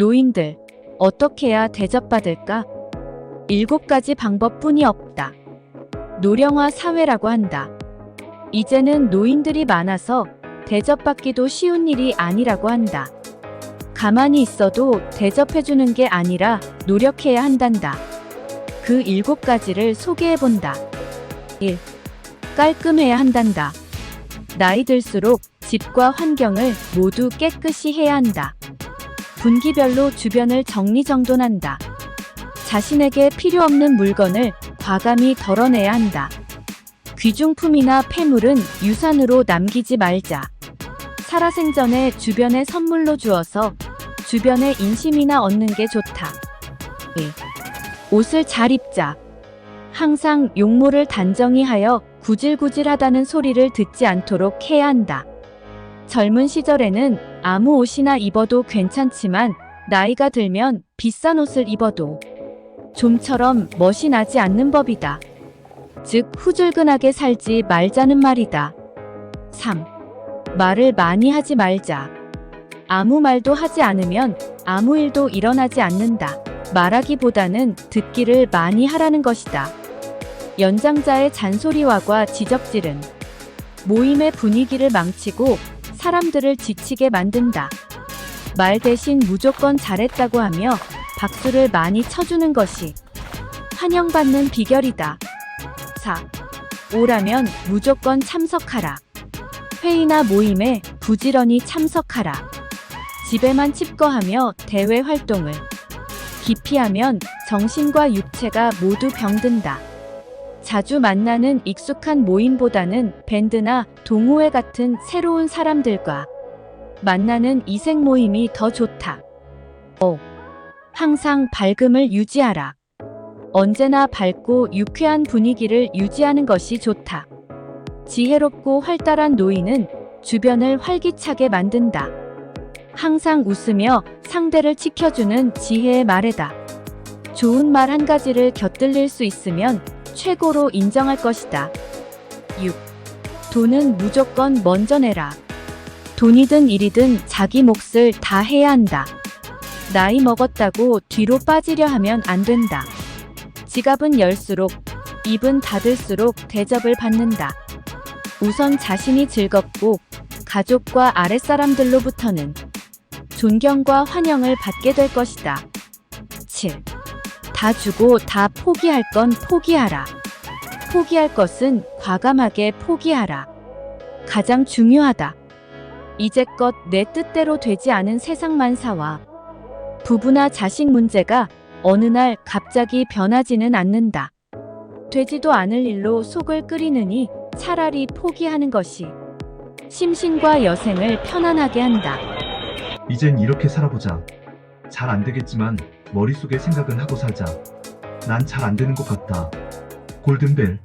노인들, 어떻게 해야 대접받을까? 일곱 가지 방법뿐이 없다. 노령화 사회라고 한다. 이제는 노인들이 많아서 대접받기도 쉬운 일이 아니라고 한다. 가만히 있어도 대접해주는 게 아니라 노력해야 한단다. 그 일곱 가지를 소개해본다. 1. 깔끔해야 한단다. 나이 들수록 집과 환경을 모두 깨끗이 해야 한다. 분기별로 주변을 정리정돈한다. 자신에게 필요 없는 물건을 과감히 덜어내야 한다. 귀중품이나 폐물은 유산으로 남기지 말자. 살아생전에 주변에 선물로 주어서 주변의 인심이나 얻는 게 좋다. 2. 옷을 잘 입자. 항상 용모를 단정히 하여 구질구질하다는 소리를 듣지 않도록 해야 한다. 젊은 시절에는 아무 옷이나 입어도 괜찮지만 나이가 들면 비싼 옷을 입어도 좀처럼 멋이 나지 않는 법이다. 즉 후줄근하게 살지 말자는 말이다. 3. 말을 많이 하지 말자. 아무 말도 하지 않으면 아무 일도 일어나지 않는다. 말하기보다는 듣기를 많이 하라는 것이다. 연장자의 잔소리와과 지적질은 모임의 분위기를 망치고 사람들을 지치게 만든다. 말 대신 무조건 잘했다고 하며 박수를 많이 쳐주는 것이 환영받는 비결이다. 4. 오라면 무조건 참석하라. 회의나 모임에 부지런히 참석하라. 집에만 칩거하며 대외 활동을 기피하면 정신과 육체가 모두 병든다. 자주 만나는 익숙한 모임보다는 밴드나 동호회 같은 새로운 사람들과 만나는 이색 모임이 더 좋다. 5. 항상 밝음을 유지하라. 언제나 밝고 유쾌한 분위기를 유지하는 것이 좋다. 지혜롭고 활달한 노인은 주변을 활기차게 만든다. 항상 웃으며 상대를 지켜주는 지혜의 말에다. 좋은 말 한 가지를 곁들일 수 있으면 최고로 인정할 것이다. 6. 돈은 무조건 먼저 내라. 돈이든 일이든 자기 몫을 다 해야 한다. 나이 먹었다고 뒤로 빠지려 하면 안 된다. 지갑은 열수록, 입은 닫을수록 대접을 받는다. 우선 자신이 즐겁고 가족과 아랫사람들로부터는 존경과 환영을 받게 될 것이다. 7. 다 주고 다 포기할 건 포기하라. 포기할 것은 과감하게 포기하라. 가장 중요하다. 이제껏 내 뜻대로 되지 않은 세상만 사와 부부나 자식 문제가 어느 날 갑자기 변하지는 않는다. 되지도 않을 일로 속을 끓이느니 차라리 포기하는 것이 심신과 여생을 편안하게 한다. 이젠 이렇게 살아보자. 잘 안 되겠지만 머릿속에 생각은 하고 살자. 난 잘 안 되는 것 같다. 골든벨.